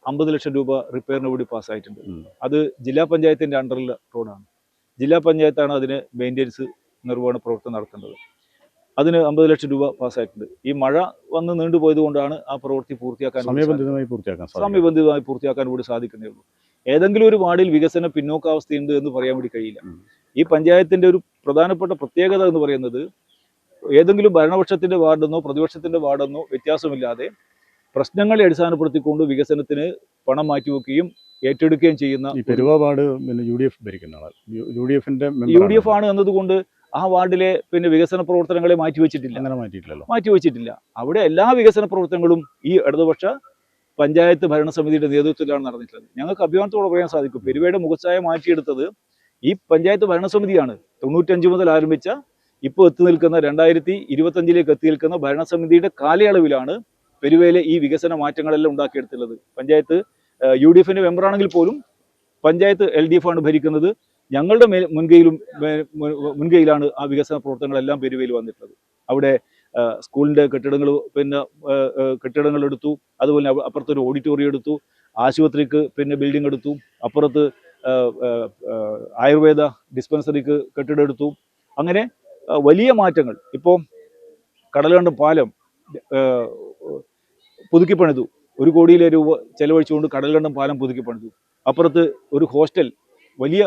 അമ്പത് ലക്ഷം രൂപ റിപ്പയറിന് കൂടി പാസ്സായിട്ടുണ്ട്. അത് ജില്ലാ പഞ്ചായത്തിന്റെ അണ്ടറിലെ റോഡാണ്. ജില്ലാ പഞ്ചായത്താണ് അതിന് മെയിന്റെനൻസ് നിർവഹണ പ്രവർത്തനം നടത്തേണ്ടത്. അതിന് അമ്പത് ലക്ഷം രൂപ പാസ്സായിട്ടുണ്ട്. ഈ മഴ വന്ന് നീണ്ടുപോയത് കൊണ്ടാണ് ആ പ്രവൃത്തി പൂർത്തിയാക്കാൻ സമയബന്ധിതമായി പൂർത്തിയാക്കാൻ സമയബന്ധിതമായി പൂർത്തിയാക്കാൻ കൂടി സാധിക്കുന്നേ ഉള്ളൂ. ഏതെങ്കിലും ഒരു വാർഡിൽ വികസന പിന്നോക്കാവസ്ഥയുണ്ട് എന്ന് പറയാൻ വേണ്ടി കഴിയില്ല. ഈ പഞ്ചായത്തിന്റെ ഒരു പ്രധാനപ്പെട്ട പ്രത്യേകത എന്ന് പറയുന്നത് ഏതെങ്കിലും ഭരണപക്ഷത്തിന്റെ വാർഡെന്നോ പ്രതിപക്ഷത്തിന്റെ വാർഡെന്നോ വ്യത്യാസമില്ലാതെ പ്രശ്നങ്ങളെ അടിസ്ഥാനപ്പെടുത്തിക്കൊണ്ട് വികസനത്തിന് പണം മാറ്റിവെക്കുകയും ഏറ്റെടുക്കുകയും ചെയ്യുന്ന ഈ പെരുവ വാർഡ് പിന്നെ യു ഡി എഫ് ഭരിക്കുന്ന യു ഡി എഫിന്റെ യു ഡി എഫ് ആണ് എന്നതുകൊണ്ട് ആ വാർഡിലെ പിന്നെ വികസന പ്രവർത്തനങ്ങളെ മാറ്റിവെച്ചിട്ടില്ല അങ്ങനെ മാറ്റിയിട്ടില്ലല്ലോ. മാറ്റിവെച്ചിട്ടില്ല അവിടെ എല്ലാ വികസന പ്രവർത്തനങ്ങളും ഈ ഇടതുപക്ഷ പഞ്ചായത്ത് ഭരണസമിതിയുടെ നേതൃത്വത്തിലാണ് നടന്നിട്ടുള്ളത്. ഞങ്ങൾക്ക് അഭിമാനത്തോടെ പറയാൻ സാധിക്കും. പെരുവയുടെ മുഖച്ഛായ മാറ്റിയെടുത്തത് ഈ പഞ്ചായത്ത് ഭരണസമിതിയാണ്. തൊണ്ണൂറ്റഞ്ച് മുതൽ ആരംഭിച്ച ഇപ്പോൾ എത്തി നിൽക്കുന്ന രണ്ടായിരത്തി ഇരുപത്തഞ്ചിലേക്ക് എത്തി നിൽക്കുന്ന ഭരണസമിതിയുടെ കാലയളവിലാണ് പെരുവയിലെ ഈ വികസന മാറ്റങ്ങളെല്ലാം ഉണ്ടാക്കിയെടുത്തുള്ളത് പഞ്ചായത്ത് യു ഡി എഫിന്റെ മെമ്പറാണെങ്കിൽ പോലും പഞ്ചായത്ത് എൽ ഡി എഫ് ആണ് ഭരിക്കുന്നത്. ഞങ്ങളുടെ മേൽ മുൻകൈയിലും മുൻകൈയിലാണ് ആ വികസന പ്രവർത്തനങ്ങളെല്ലാം പെരുവയിൽ വന്നിട്ടുള്ളത്. അവിടെ സ്കൂളിന്റെ കെട്ടിടങ്ങൾ പിന്നെ കെട്ടിടങ്ങൾ എടുത്തു. അതുപോലെ അപ്പുറത്തൊരു ഓഡിറ്റോറിയം എടുത്തു. ആശുപത്രിക്ക് പിന്നെ ബിൽഡിംഗ് എടുത്തു. അപ്പുറത്ത് ആയുർവേദ ഡിസ്പെൻസറിക്ക് കെട്ടിടം എടുത്തു. അങ്ങനെ വലിയ മാറ്റങ്ങൾ. ഇപ്പോൾ കടലുകണ്ടം പാലം പുതുക്കിപ്പണിതു. പുതുക്കി പണിതു ഒരു കോടിയിലെ രൂപ ചെലവഴിച്ചുകൊണ്ട് കടലുകണ്ടം പാലം പുതുക്കി പണിതു അപ്പുറത്ത് ഒരു ഹോസ്റ്റൽ വലിയ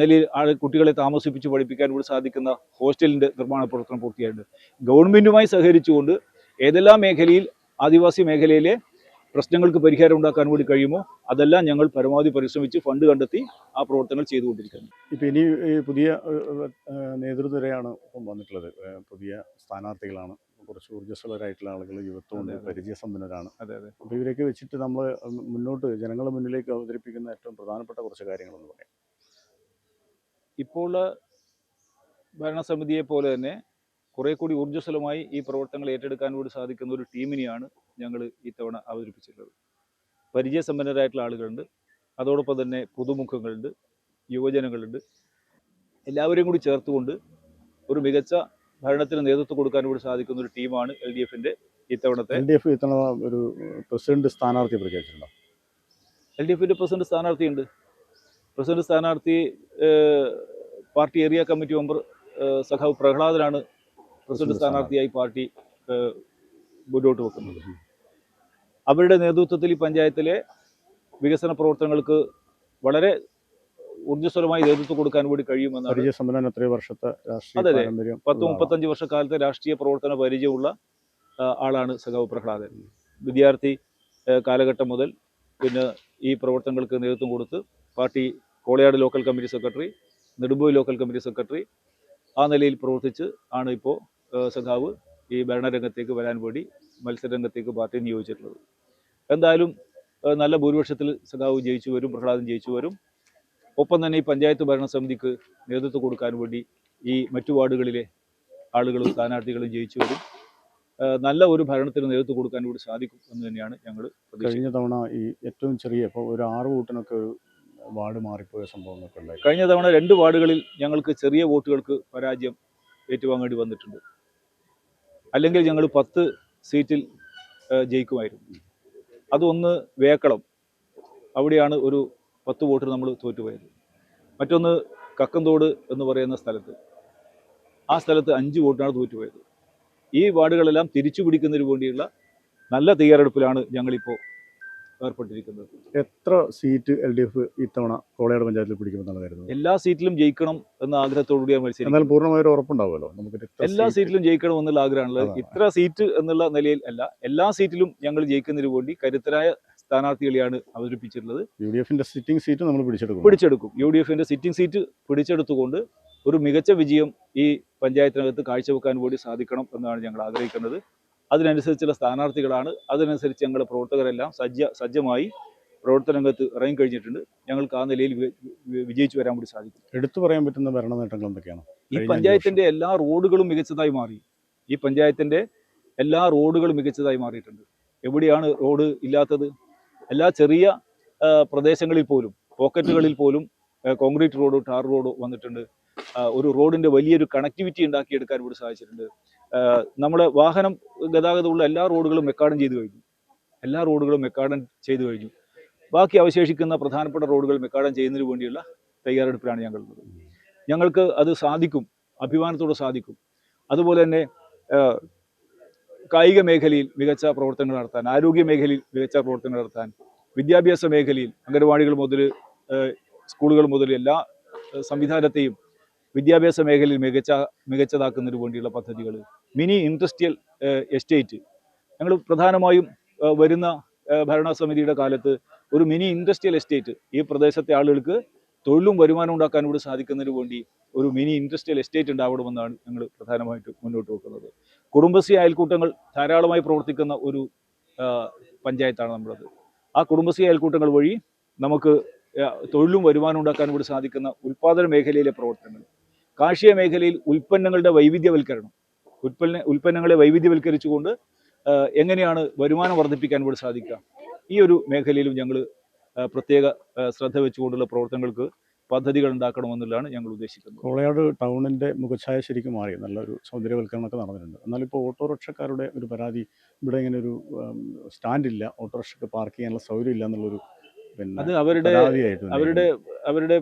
നിലയിൽ ആൾ കുട്ടികളെ താമസിപ്പിച്ച് പഠിപ്പിക്കാൻ കൂടി സാധിക്കുന്ന ഹോസ്റ്റലിന്റെ നിർമ്മാണ പ്രവർത്തനം പൂർത്തിയായിട്ടുണ്ട്. ഗവൺമെന്റുമായി സഹകരിച്ചുകൊണ്ട് ഏതെല്ലാം മേഖലയിൽ ആദിവാസി മേഖലയിലെ പ്രശ്നങ്ങൾക്ക് പരിഹാരം ഉണ്ടാക്കാൻ കൂടി കഴിയുമോ അതെല്ലാം ഞങ്ങൾ പരമാവധി പരിശ്രമിച്ച് ഫണ്ട് കണ്ടെത്തി ആ പ്രവർത്തനങ്ങൾ ചെയ്തുകൊണ്ടിരിക്കുന്നു. ഇപ്പം ഇനി പുതിയ നേതൃത്വരെയാണ് ഇപ്പം വന്നിട്ടുള്ളത്. പുതിയ സ്ഥാനാർത്ഥികളാണ്. കുറച്ച് ഊർജസ്വലരായിട്ടുള്ള ആളുകൾ യുവത്വമുണ്ട്. പരിചയസമ്പന്നരാണ്. അതെ അതെ. അപ്പോൾ ഇവരെയൊക്കെ വെച്ചിട്ട് നമ്മൾ മുന്നോട്ട് ജനങ്ങളുടെ മുന്നിലേക്ക് അവതരിപ്പിക്കുന്ന ഏറ്റവും പ്രധാനപ്പെട്ട കുറച്ച് കാര്യങ്ങളെന്ന് പറയാം. ഇപ്പോൾ ഭരണസമിതിയെ പോലെ തന്നെ കുറെ കൂടി ഊർജസ്വലമായി ഈ പ്രവർത്തനങ്ങൾ ഏറ്റെടുക്കാൻ കൂടി സാധിക്കുന്ന ഒരു ടീമിനെയാണ് ഞങ്ങൾ ഇത്തവണ അവതരിപ്പിച്ചിട്ടുള്ളത്. പരിചയസമ്പന്നരായിട്ടുള്ള ആളുകളുണ്ട്. അതോടൊപ്പം തന്നെ പുതുമുഖങ്ങളുണ്ട്. യുവജനങ്ങളുണ്ട്. എല്ലാവരെയും കൂടി ചേർത്തുകൊണ്ട് ഒരു മികച്ച ഭരണത്തിന് നേതൃത്വം കൊടുക്കാൻ കൂടി സാധിക്കുന്ന ഒരു ടീമാണ് എൽ ഡി എഫിന്റെ ഇത്തവണത്തെ എൽ ഡി എഫ് ഇത്തവണ ഒരു പ്രസിഡന്റ് സ്ഥാനാർത്ഥി പ്രഖ്യാപിച്ചിട്ടുണ്ടോ? എൽ ഡി എഫിന്റെ പ്രസിഡന്റ് സ്ഥാനാർത്ഥിയുണ്ട്. പ്രസിഡന്റ് സ്ഥാനാർത്ഥി പാർട്ടി ഏരിയ കമ്മിറ്റി മെമ്പർ സഖാവ് പ്രഹ്ലാദനാണ് പ്രസിഡന്റ് സ്ഥാനാർത്ഥിയായി പാർട്ടി മുന്നോട്ട് വെക്കുന്നത്. അവരുടെ നേതൃത്വത്തിൽ ഈ പഞ്ചായത്തിലെ വികസന പ്രവർത്തനങ്ങൾക്ക് വളരെ ഊർജസ്വലമായി നേതൃത്വം കൊടുക്കാൻ കൂടി കഴിയുമെന്നാണ് എത്രയോ വർഷത്തെ അതെ, പത്ത്. മുപ്പത്തഞ്ച് വർഷക്കാലത്തെ രാഷ്ട്രീയ പ്രവർത്തന പരിചയമുള്ള ആളാണ് സഖാവ് പ്രഹ്ലാദൻ. വിദ്യാർത്ഥി കാലഘട്ടം മുതൽ പിന്നെ ഈ പ്രവർത്തനങ്ങൾക്ക് നേതൃത്വം കൊടുത്ത് party Kolayad local committee secretary Nedumpoyi local committee secretary ആ നിലയിൽ പ്രവർത്തിച്ച് ആണ് ഇപ്പോൾ സഖാവ് ഈ ഭരണരംഗത്തേക്ക് വരാൻ വേണ്ടി മത്സരരംഗത്തേക്ക് പാർട്ടി നിയോഗിച്ചിട്ടുള്ളത്. എന്തായാലും നല്ല ഭൂരിപക്ഷത്തിൽ സഖാവ് ജയിച്ചു വരും പ്രഹ്ലാദൻ ജയിച്ചു വരും. ഒപ്പം തന്നെ ഈ പഞ്ചായത്ത് ഭരണസമിതിക്ക് നേതൃത്വം കൊടുക്കാൻ വേണ്ടി ഈ മറ്റു വാർഡുകളിലെ ആളുകളും സ്ഥാനാർത്ഥികളും ജയിച്ചു വരും. നല്ല ഒരു ഭരണത്തിന് നേതൃത്വം കൊടുക്കാൻ കൂടി സാധിക്കും എന്ന് തന്നെയാണ് ഞങ്ങൾ കഴിഞ്ഞ തവണ ഈ ഏറ്റവും ചെറിയ ഇപ്പോൾ ഒരു ആറ് വോട്ടിനൊക്കെ ഒരു വാർഡ് മാറിപ്പോയ സംഭവങ്ങളൊക്കെ ഉണ്ടായി. കഴിഞ്ഞ തവണ രണ്ട് വാർഡുകളിൽ ഞങ്ങൾക്ക് ചെറിയ വോട്ടുകൾക്ക് പരാജയം ഏറ്റുവാങ്ങേണ്ടി വന്നിട്ടുണ്ട്. അല്ലെങ്കിൽ ഞങ്ങൾ പത്ത് സീറ്റിൽ ജയിക്കുമായിരുന്നു. അതൊന്ന് വേക്കളം. അവിടെയാണ് ഒരു പത്ത് വോട്ടിന് നമ്മൾ തോറ്റുപോയത്. മറ്റൊന്ന് കക്കന്തോട് എന്ന് പറയുന്ന സ്ഥലത്ത്. ആ സ്ഥലത്ത് അഞ്ച് വോട്ടിനാണ് തോറ്റുപോയത്. ഈ വാർഡുകളെല്ലാം തിരിച്ചു പിടിക്കുന്നതിന് വേണ്ടിയുള്ള നല്ല തയ്യാറെടുപ്പിലാണ് ഞങ്ങളിപ്പോൾ ഏർപ്പെട്ടിരിക്കുന്നത്. എത്ര സീറ്റ് എൽ ഡി എഫ് ഇത്തവണ കോളയാട് പഞ്ചായത്തിൽ പിടിക്കുമെന്നാണ് കരുതുന്നത് എല്ലാ സീറ്റിലും ജയിക്കണം എന്ന ആഗ്രഹത്തോടുകൂടിയാണ് മത്സരിക്കുന്നത്. എന്നാൽ പൂർണമായൊരു ഉറപ്പുണ്ടാവുമല്ലോ? നമുക്ക് എല്ലാ സീറ്റിലും ജയിക്കണം എന്നുള്ള ആഗ്രഹമാണുള്ളത്. ഇത്ര സീറ്റ് എന്നുള്ള നിലയിൽ അല്ല എല്ലാ സീറ്റിലും ഞങ്ങൾ ജയിക്കുന്നതിന് വേണ്ടി കരുത്തരായ സ്ഥാനാർത്ഥികളെയാണ് അവതരിപ്പിച്ചിട്ടുള്ളത്. യു ഡി എഫിന്റെ സിറ്റിംഗ് സീറ്റ് നമ്മൾ പിടിച്ചെടുക്കും. പിടിച്ചെടുക്കും. യു ഡി എഫിന്റെ സിറ്റിംഗ് സീറ്റ് പിടിച്ചെടുത്തുകൊണ്ട് ഒരു മികച്ച വിജയം ഈ പഞ്ചായത്തിനകത്ത് കാഴ്ചവെക്കാൻ വേണ്ടി സാധിക്കണം എന്നാണ് ഞങ്ങൾ ആഗ്രഹിക്കുന്നത്. അതിനനുസരിച്ചുള്ള സ്ഥാനാർത്ഥികളാണ്. അതിനനുസരിച്ച് ഞങ്ങളുടെ പ്രവർത്തകരെല്ലാം സജ്ജ സജ്ജമായി പ്രവർത്തന രംഗത്ത് ഇറങ്ങിക്കഴിഞ്ഞിട്ടുണ്ട്. ഞങ്ങൾക്ക് ആ നിലയിൽ വിജയിച്ചു വരാൻ കൂടി സാധിക്കും. എടുത്തു പറയാൻ പറ്റുന്ന ഭരണ നേട്ടങ്ങൾ എന്തൊക്കെയാണ്? ഈ പഞ്ചായത്തിന്റെ പഞ്ചായത്തിന്റെ എല്ലാ റോഡുകളും മികച്ചതായി മാറി. ഈ പഞ്ചായത്തിന്റെ എല്ലാ റോഡുകളും മികച്ചതായി മാറിയിട്ടുണ്ട്. എവിടെയാണ് റോഡ് ഇല്ലാത്തത്? എല്ലാ ചെറിയ പ്രദേശങ്ങളിൽ പോലും പോക്കറ്റുകളിൽ പോലും കോൺക്രീറ്റ് റോഡ് ടാർ റോഡ് വന്നിട്ടുണ്ട്. ഒരു റോഡിന്റെ വലിയൊരു കണക്ടിവിറ്റി ഉണ്ടാക്കിയെടുക്കാൻ കൂടി സാധിച്ചിട്ടുണ്ട്. നമ്മുടെ വാഹനം ഗതാഗതമുള്ള എല്ലാ റോഡുകളും മെക്കാഡം ചെയ്തു കഴിഞ്ഞു. എല്ലാ റോഡുകളും മെക്കാഡം ചെയ്തു കഴിഞ്ഞു. ബാക്കി അവശേഷിക്കുന്ന പ്രധാനപ്പെട്ട റോഡുകൾ മെക്കാഡം ചെയ്യുന്നതിന് വേണ്ടിയുള്ള തയ്യാറെടുപ്പിലാണ് ഞങ്ങളുള്ളത്. ഞങ്ങൾക്ക് അത് സാധിക്കും അഭിമാനത്തോടെ സാധിക്കും. അതുപോലെ തന്നെ കായിക മേഖലയിൽ മികച്ച പ്രവർത്തനങ്ങൾ നടത്താൻ ആരോഗ്യ മേഖലയിൽ മികച്ച പ്രവർത്തനങ്ങൾ നടത്താൻ വിദ്യാഭ്യാസ മേഖലയിൽ അംഗനവാടികൾ മുതൽ സ്കൂളുകൾ മുതൽ എല്ലാ സംവിധാനത്തെയും വിദ്യാഭ്യാസ മേഖലയിൽ മികച്ച മികച്ചതാക്കുന്നതിന് വേണ്ടിയുള്ള പദ്ധതികൾ മിനി ഇൻഡസ്ട്രിയൽ എസ്റ്റേറ്റ്. ഞങ്ങൾ പ്രധാനമായും വരുന്ന ഭരണസമിതിയുടെ കാലത്ത് ഒരു മിനി ഇൻഡസ്ട്രിയൽ എസ്റ്റേറ്റ് ഈ പ്രദേശത്തെ ആളുകൾക്ക് തൊഴിലും വരുമാനം ഉണ്ടാക്കാൻ കൂടി സാധിക്കുന്നതിന് വേണ്ടി ഒരു മിനി ഇൻഡസ്ട്രിയൽ എസ്റ്റേറ്റ് ഉണ്ടാവണമെന്നാണ് ഞങ്ങൾ പ്രധാനമായിട്ട് മുന്നോട്ട് വെക്കുന്നത് കുടുംബശ്രീ അയൽക്കൂട്ടങ്ങൾ ധാരാളമായി പ്രവർത്തിക്കുന്ന ഒരു പഞ്ചായത്താണ് നമ്മുടേത് ആ കുടുംബശ്രീ അയൽക്കൂട്ടങ്ങൾ വഴി നമുക്ക് തൊഴിലും വരുമാനം ഉണ്ടാക്കാൻ കൂടി സാധിക്കുന്ന ഉൽപ്പാദന മേഖലയിലെ പ്രവർത്തനങ്ങൾ കാർഷിക മേഖലയിൽ ഉൽപ്പന്നങ്ങളുടെ വൈവിധ്യവൽക്കരണം ഉൽപ്പന്ന ഉൽപ്പന്നങ്ങളെ വൈവിധ്യവൽക്കരിച്ചുകൊണ്ട് എങ്ങനെയാണ് വരുമാനം വർദ്ധിപ്പിക്കാൻ ഇവിടെ സാധിക്കുക? ഈ ഒരു മേഖലയിലും ഞങ്ങൾ പ്രത്യേക ശ്രദ്ധ വെച്ചുകൊണ്ടുള്ള പ്രവർത്തനങ്ങൾക്ക് പദ്ധതികൾ ഉണ്ടാക്കണമെന്നുള്ളതാണ് ഞങ്ങൾ ഉദ്ദേശിക്കുന്നത്. കോളയാട് ടൗണിന്റെ മുഖഛായ ശരിക്കും മാറി. നല്ലൊരു സൗന്ദര്യവൽക്കരണമൊക്കെ നടന്നിട്ടുണ്ട്. എന്നാലിപ്പോൾ ഓട്ടോറിക്ഷക്കാരുടെ ഒരു പരാതി ഇവിടെ ഇങ്ങനെ ഒരു സ്റ്റാൻഡ് ഇല്ല ഓട്ടോറിക്ഷക്ക് പാർക്ക് ചെയ്യാനുള്ള സൗകര്യം ഇല്ല എന്നുള്ളൊരു പിന്നെ അത് അവരുടെ അവരുടെ അവരുടെ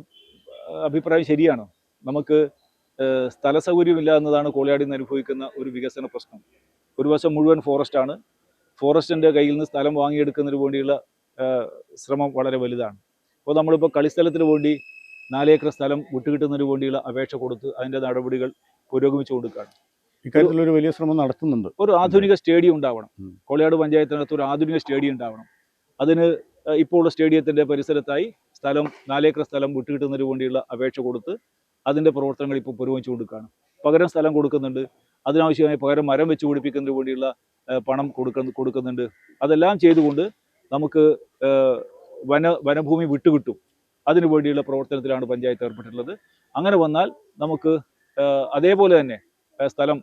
അഭിപ്രായം ശരിയാണോ? നമുക്ക് സ്ഥല സൗകര്യമില്ല എന്നതാണ് കോളിയാടിൽ നിന്ന് അനുഭവിക്കുന്ന ഒരു വികസന പ്രശ്നം. ഒരു വശം മുഴുവൻ ഫോറസ്റ്റാണ് ഫോറസ്റ്റിന്റെ കയ്യിൽ നിന്ന് സ്ഥലം വാങ്ങിയെടുക്കുന്നതിന് വേണ്ടിയുള്ള ശ്രമം വളരെ വലുതാണ്. അപ്പോൾ നമ്മളിപ്പോൾ കളിസ്ഥലത്തിന് വേണ്ടി നാലേക്കർ സ്ഥലം വിട്ടുകിട്ടുന്നതിന് വേണ്ടിയുള്ള അപേക്ഷ കൊടുത്ത് അതിന്റെ നടപടികൾ പുരോഗമിച്ചു കൊടുക്കുകയാണ്. ഇക്കാര്യത്തിൽ ഒരു വലിയ ശ്രമം നടത്തുന്നുണ്ട്. ഒരു ആധുനിക സ്റ്റേഡിയം ഉണ്ടാവണം. കോളിയാട് പഞ്ചായത്തിനകത്ത് ഒരു ആധുനിക സ്റ്റേഡിയം ഉണ്ടാവണം. അതിന് ഇപ്പോൾ ഉള്ള സ്റ്റേഡിയത്തിന്റെ പരിസരത്തായി സ്ഥലം നാലേക്കർ സ്ഥലം വിട്ടുകിട്ടുന്നതിന് വേണ്ടിയുള്ള അപേക്ഷ കൊടുത്ത് അതിന്റെ പ്രവർത്തനങ്ങൾ ഇപ്പോൾ പുരോഗമിച്ചു കൊടുക്കുകയാണ് പകരം സ്ഥലം കൊടുക്കുന്നുണ്ട്. അതിനാവശ്യമായി പകരം മരം വെച്ച് പിടിപ്പിക്കുന്നതിന് വേണ്ടിയുള്ള പണം കൊടുക്കുന്ന കൊടുക്കുന്നുണ്ട്. അതെല്ലാം ചെയ്തുകൊണ്ട് നമുക്ക് വന വനഭൂമി വിട്ടുകിട്ടും. അതിനു വേണ്ടിയുള്ള പ്രവർത്തനത്തിലാണ് പഞ്ചായത്ത് ഏർപ്പെട്ടിട്ടുള്ളത്. അങ്ങനെ വന്നാൽ നമുക്ക് അതേപോലെ തന്നെ സ്ഥലം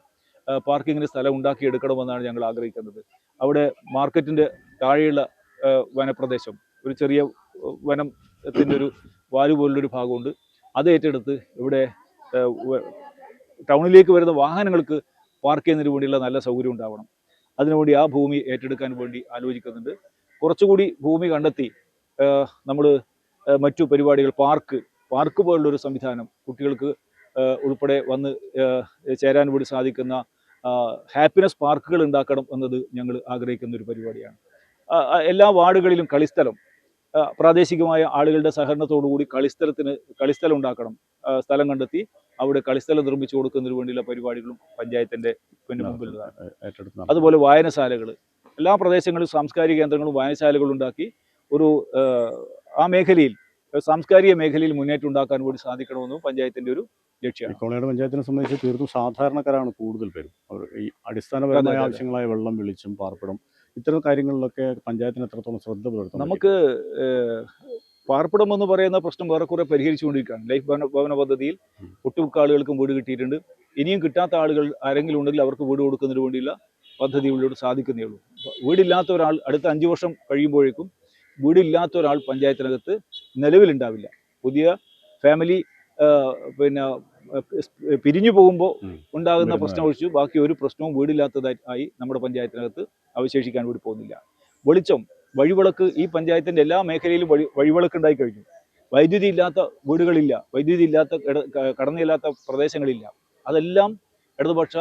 പാർക്കിങ്ങിന് സ്ഥലം ഉണ്ടാക്കിയെടുക്കണമെന്നാണ് ഞങ്ങൾ ആഗ്രഹിക്കുന്നത്. അവിടെ മാർക്കറ്റിന്റെ താഴെയുള്ള വനപ്രദേശം ഒരു ചെറിയ വനത്തിന്റെ ഒരു വാലു പോലുള്ളൊരു ഭാഗമുണ്ട്. അത് ഏറ്റെടുത്ത് ഇവിടെ ടൗണിലേക്ക് വരുന്ന വാഹനങ്ങൾക്ക് പാർക്ക് ചെയ്യുന്നതിന് വേണ്ടിയുള്ള നല്ല സൗകര്യം ഉണ്ടാവണം. അതിനുവേണ്ടി ആ ഭൂമി ഏറ്റെടുക്കാൻ വേണ്ടി ആലോചിക്കുന്നുണ്ട്. കുറച്ചുകൂടി ഭൂമി കണ്ടെത്തി നമ്മൾ മറ്റു പരിപാടികൾ പാർക്ക് പാർക്ക് പോലുള്ളൊരു സംവിധാനം കുട്ടികൾക്ക് ഉൾപ്പെടെ വന്ന് ചേരാൻ വേണ്ടി സാധിക്കുന്ന ഹാപ്പിനെസ് പാർക്കുകൾ ഉണ്ടാക്കണം എന്നത് ഞങ്ങൾ ആഗ്രഹിക്കുന്ന ഒരു പരിപാടിയാണ്. എല്ലാ വാർഡുകളിലും കളിസ്ഥലം പ്രാദേശികമായ ആളുകളുടെ സഹകരണത്തോടു കൂടി കളിസ്ഥലത്തിന് കളിസ്ഥലം ഉണ്ടാക്കണം സ്ഥലം കണ്ടെത്തി അവിടെ കളിസ്ഥലം നിർമ്മിച്ചു കൊടുക്കുന്നതിന് വേണ്ടിയുള്ള പരിപാടികളും പഞ്ചായത്തിന്റെ പിന്നെ മുമ്പിലുള്ളതാണ്. അതുപോലെ വായനശാലകൾ. എല്ലാ പ്രദേശങ്ങളിലും സാംസ്കാരിക കേന്ദ്രങ്ങളും വായനശാലകളും ഉണ്ടാക്കി ഒരു ആ, മേഖലയിൽ സാംസ്കാരിക മേഖലയിൽ മുന്നേറ്റം ഉണ്ടാക്കാൻ കൂടി സാധിക്കണമെന്ന് പഞ്ചായത്തിന്റെ ഒരു ലക്ഷ്യമാണ്. കോളയാട് പഞ്ചായത്തിനെ സംബന്ധിച്ച് തീർത്തും സാധാരണക്കാരാണ് കൂടുതൽ പേരും. അവർ ഈ അടിസ്ഥാനപരമായ. ആവശ്യങ്ങളായ വെള്ളം വെളിച്ചം പാർപ്പിടം ഇത്തരം കാര്യങ്ങളിലൊക്കെ പഞ്ചായത്തിന് എത്രത്തോളം ശ്രദ്ധ പുലർത്തും നമുക്ക് പാർപ്പിടം എന്ന് പറയുന്ന പ്രശ്നം വേറെ കുറെ പരിഹരിച്ചുകൊണ്ടിരിക്കുകയാണ്. ലൈഫ് ഭവന ഭവന പദ്ധതിയിൽ ഒട്ടുമുക്ക ആളുകൾക്കും വീട് കിട്ടിയിട്ടുണ്ട്. ഇനിയും കിട്ടാത്ത ആളുകൾ ആരെങ്കിലും ഉണ്ടെങ്കിൽ അവർക്ക് വീട് കൊടുക്കുന്നതിന് വേണ്ടിയുള്ള പദ്ധതികളിലൂടെ സാധിക്കുന്നേ ഉള്ളൂ. വീടില്ലാത്ത ഒരാൾ അടുത്ത അഞ്ച് വർഷം കഴിയുമ്പോഴേക്കും വീടില്ലാത്ത ഒരാൾ പഞ്ചായത്തിനകത്ത് നിലവിലുണ്ടാവില്ല. പുതിയ ഫാമിലി പിന്നെ പിരിഞ്ഞു പോകുമ്പോൾ ഉണ്ടാകുന്ന. പ്രശ്നം ഒഴിച്ചു. ബാക്കി ഒരു പ്രശ്നവും വീടില്ലാത്തതായി ആയി നമ്മുടെ പഞ്ചായത്തിനകത്ത് അവശേഷിക്കാൻ വേണ്ടി പോകുന്നില്ല. വെളിച്ചം വഴിവിളക്ക് ഈ പഞ്ചായത്തിന്റെ എല്ലാ മേഖലയിലും വഴി വഴിവിളക്ക് ഉണ്ടായി കഴിഞ്ഞു. വൈദ്യുതി ഇല്ലാത്ത വീടുകളില്ല. വൈദ്യുതി ഇല്ലാത്ത കട- കടന്നില്ലാത്ത പ്രദേശങ്ങളില്ല. അതെല്ലാം ഇടതുപക്ഷ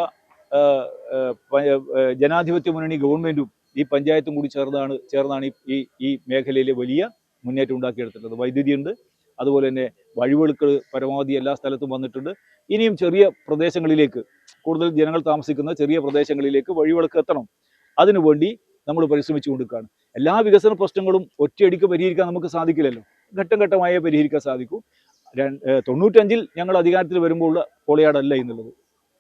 ജനാധിപത്യ മുന്നണി ഗവൺമെന്റും ഈ പഞ്ചായത്തും കൂടി ചേർന്നാണ് ചേർന്നാണ് ഈ- ഈ ഈ മേഖലയിലെ വലിയ മുന്നേറ്റം ഉണ്ടാക്കിയെടുത്തിട്ടുള്ളത്. വൈദ്യുതി ഉണ്ട് അതുപോലെ തന്നെ വഴിവെളുക്കൾ പരമാവധി എല്ലാ സ്ഥലത്തും വന്നിട്ടുണ്ട്. ഇനിയും ചെറിയ പ്രദേശങ്ങളിലേക്ക് കൂടുതൽ ജനങ്ങൾ താമസിക്കുന്ന ചെറിയ പ്രദേശങ്ങളിലേക്ക് വഴിവെളുക്ക് എത്തണം. അതിനുവേണ്ടി നമ്മൾ പരിശ്രമിച്ചു കൊടുക്കുകയാണ് എല്ലാ വികസന പ്രശ്നങ്ങളും ഒറ്റയടിക്ക് പരിഹരിക്കാൻ നമുക്ക് സാധിക്കില്ലല്ലോ. ഘട്ടം ഘട്ടമായേ പരിഹരിക്കാൻ സാധിക്കൂ. തൊണ്ണൂറ്റഞ്ചിൽ ഞങ്ങൾ അധികാരത്തിൽ വരുമ്പോൾ ഉള്ള കോളയാടല്ല എന്നുള്ളത്.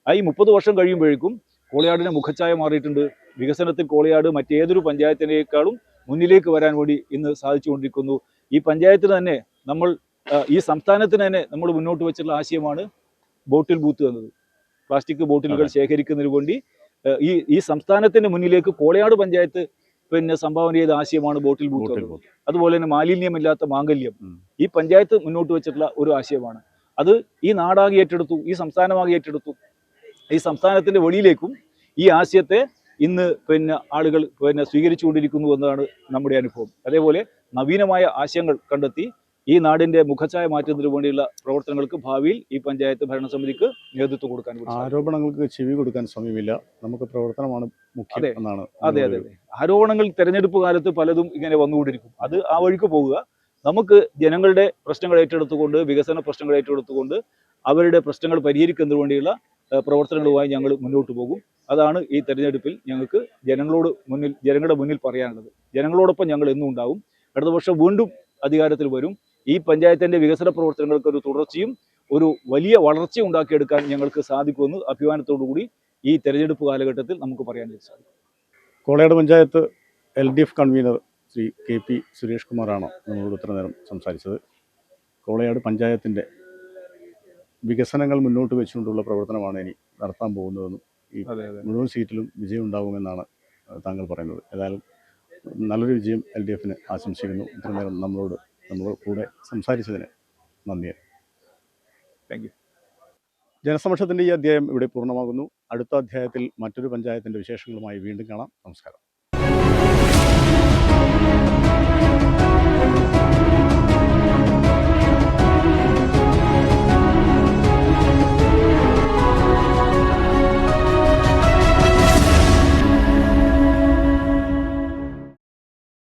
ഈ മുപ്പത് വർഷം കഴിയുമ്പോഴേക്കും കോളയാടിനെ മുഖച്ഛായ മാറിയിട്ടുണ്ട്. വികസനത്തിൽ കോളയാട് മറ്റേതൊരു പഞ്ചായത്തിനേക്കാളും മുന്നിലേക്ക് വരാൻ വേണ്ടി ഇന്ന് സാധിച്ചുകൊണ്ടിരിക്കുന്നു ഈ പഞ്ചായത്തിന് തന്നെ നമ്മൾ ഈ സംസ്ഥാനത്തിന് തന്നെ നമ്മൾ മുന്നോട്ട് വെച്ചിട്ടുള്ള ആശയമാണ് ബോട്ടിൽ ബൂത്ത് എന്നത്. പ്ലാസ്റ്റിക് ബോട്ടിലുകൾ ശേഖരിക്കുന്നതിന് വേണ്ടി ഈ ഈ സംസ്ഥാനത്തിന്റെ മുന്നിലേക്ക് കോളയാട് പഞ്ചായത്ത് പിന്നെ സംഭാവന ചെയ്ത ആശയമാണ് ബോട്ടിൽ ബൂത്ത് അതുപോലെ തന്നെ മാലിന്യമില്ലാത്ത മാംഗല്യം ഈ പഞ്ചായത്ത് മുന്നോട്ട് വെച്ചിട്ടുള്ള ഒരു ആശയമാണ്. അത് ഈ നാടാകെ ഏറ്റെടുത്തു ഈ സംസ്ഥാനമാകെ ഏറ്റെടുത്തു. ഈ സംസ്ഥാനത്തിന്റെ വെളിയിലേക്കും ഈ ആശയത്തെ ഇന്ന് പിന്നെ ആളുകൾ പിന്നെ സ്വീകരിച്ചുകൊണ്ടിരിക്കുന്നു എന്നതാണ് നമ്മുടെ അനുഭവം. അതേപോലെ നവീനമായ ആശയങ്ങൾ കണ്ടെത്തി ഈ നാടിന്റെ മുഖച്ഛായ മാറ്റുന്നതിന് വേണ്ടിയുള്ള പ്രവർത്തനങ്ങൾക്ക് ഭാവിയിൽ ഈ പഞ്ചായത്ത് ഭരണസമിതിക്ക് നേതൃത്വം കൊടുക്കാൻ ആരോപണങ്ങൾക്ക് ചെവി കൊടുക്കാൻ സമയമില്ല. നമുക്ക് പ്രവർത്തനമാണ് മുഖ്യം അതെ. എന്നാണ് അതെ അതെ അതെ. ആരോപണങ്ങൾ തെരഞ്ഞെടുപ്പ് കാലത്ത് പലതും ഇങ്ങനെ വന്നുകൊണ്ടിരിക്കും. അത് ആ വഴിക്ക് പോവുക. നമുക്ക് ജനങ്ങളുടെ പ്രശ്നങ്ങൾ ഏറ്റെടുത്തുകൊണ്ട് വികസന പ്രശ്നങ്ങൾ ഏറ്റെടുത്തുകൊണ്ട് അവരുടെ പ്രശ്നങ്ങൾ പരിഹരിക്കുന്നതിന് വേണ്ടിയുള്ള പ്രവർത്തനങ്ങളുമായി ഞങ്ങൾ മുന്നോട്ട് പോകും. അതാണ് ഈ തെരഞ്ഞെടുപ്പിൽ ഞങ്ങൾക്ക് ജനങ്ങളോട് മുന്നിൽ ജനങ്ങളുടെ മുന്നിൽ പറയാനുള്ളത്. ജനങ്ങളോടൊപ്പം ഞങ്ങൾ എന്നും ഉണ്ടാവും. വർഷം വീണ്ടും അധികാരത്തിൽ വരും. ഈ പഞ്ചായത്തിന്റെ വികസന പ്രവർത്തനങ്ങൾക്ക് ഒരു തുടർച്ചയും ഒരു വലിയ വളർച്ചയും ഉണ്ടാക്കിയെടുക്കാൻ ഞങ്ങൾക്ക് സാധിക്കുമെന്ന് അഭിമാനത്തോടു കൂടി ഈ തെരഞ്ഞെടുപ്പ് കാലഘട്ടത്തിൽ നമുക്ക് പറയാൻ സാധിക്കും. Kolayad panchayat L D F convener Shri K P Suresh കുമാറാണ് നമ്മളോട് ഇത്ര നേരം സംസാരിച്ചത്. കോളയാട് പഞ്ചായത്തിന്റെ വികസനങ്ങൾ മുന്നോട്ട് വെച്ചുകൊണ്ടുള്ള പ്രവർത്തനമാണ് ഇനി നടത്താൻ പോകുന്നതെന്നും ഈ മുഴുവൻ സീറ്റിലും വിജയം ഉണ്ടാകുമെന്നാണ് താങ്കൾ പറയുന്നത്. ഏതായാലും നല്ലൊരു വിജയം എൽ ഡി എഫിന് ആശംസിക്കുന്നു. ഇത്ര നേരം നമ്മളോട് നമ്മളോട് കൂടെ സംസാരിച്ചതിന് നന്ദി. താങ്ക് യു ജനസമക്ഷത്തിന്റെ ഈ അധ്യായം ഇവിടെ പൂർണമാകുന്നു. അടുത്ത അധ്യായത്തിൽ മറ്റൊരു പഞ്ചായത്തിന്റെ വിശേഷങ്ങളുമായി വീണ്ടും കാണാം. നമസ്കാരം.